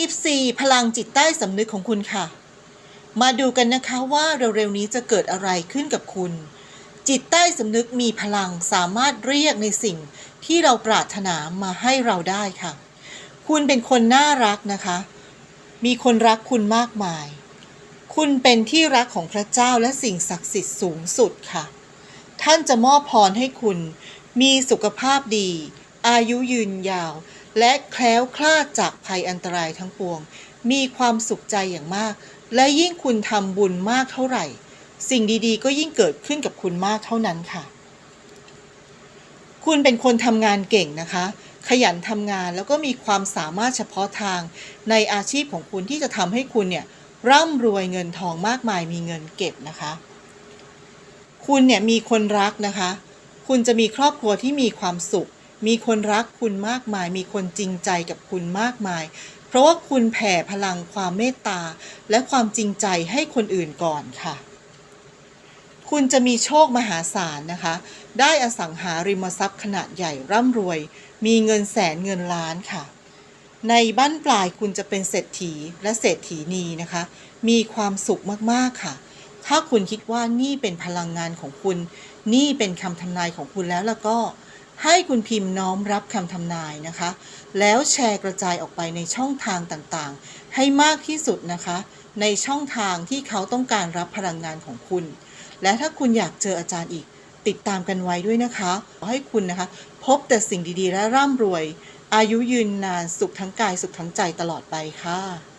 ยิปซีพลังจิตใต้สำนึกของคุณค่ะ มาดูกันนะคะว่าเร็วๆนี้จะเกิดอะไรขึ้นกับคุณ จิตใต้สำนึกมีพลังสามารถเรียกในสิ่งที่เราปรารถนามาให้เราได้ค่ะ คุณเป็นคนน่ารักนะคะ มีคนรักคุณมากมาย คุณเป็นที่รักของพระเจ้าและสิ่งศักดิ์สิทธิ์สูงสุดค่ะ ท่านจะมอบพรให้คุณ มีสุขภาพดี อายุยืนยาว และแคล้วคลาดจากภัยอันตรายทั้งปวง มีความสุขใจอย่างมาก และยิ่งคุณทำบุญมากเท่าไหร่ สิ่งดีๆ ก็ยิ่งเกิดขึ้นกับคุณมากเท่านั้นค่ะ คุณเป็นคนทำงานเก่งนะคะ ขยันทำงานแล้วก็มีความสามารถเฉพาะทาง ในอาชีพของคุณที่จะทำให้คุณเนี่ยร่ำรวยเงินทองมากมายมีเงินเก็บนะคะ คุณเนี่ยมีคนรักนะคะ คุณจะมีครอบครัวที่มีความสุข มีคนรักคุณมากมาย มีคนจริงใจกับคุณมากมาย เพราะว่าคุณแผ่พลังความเมตตา และความจริงใจให้คนอื่นก่อนค่ะ คุณจะมีโชคมหาศาลนะคะ ได้อสังหาริมทรัพย์ขนาดใหญ่ร่ำรวย มีเงินแสนเงินล้านค่ะ ในบ้านปลายคุณจะเป็นเศรษฐีและเศรษฐีนีนะคะ มีความสุขมากๆค่ะ ถ้าคุณคิดว่านี่เป็นพลังงานของคุณ นี่เป็นคำทำนายของคุณแล้วแล้วก็ ให้คุณพิมพ์น้อมรับคำทำนายนะคะ แล้วแชร์กระจายออกไปในช่องทางต่างๆ ให้มากที่สุดนะคะ ในช่องทางที่เขาต้องการรับพลังงานของคุณ และถ้าคุณอยากเจออาจารย์อีก ติดตามกันไว้ด้วยนะคะขอให้คุณนะคะ พบแต่สิ่งดีๆ และร่ำรวย อายุยืนนานสุขทั้งกายสุขทั้งใจตลอดไปค่ะ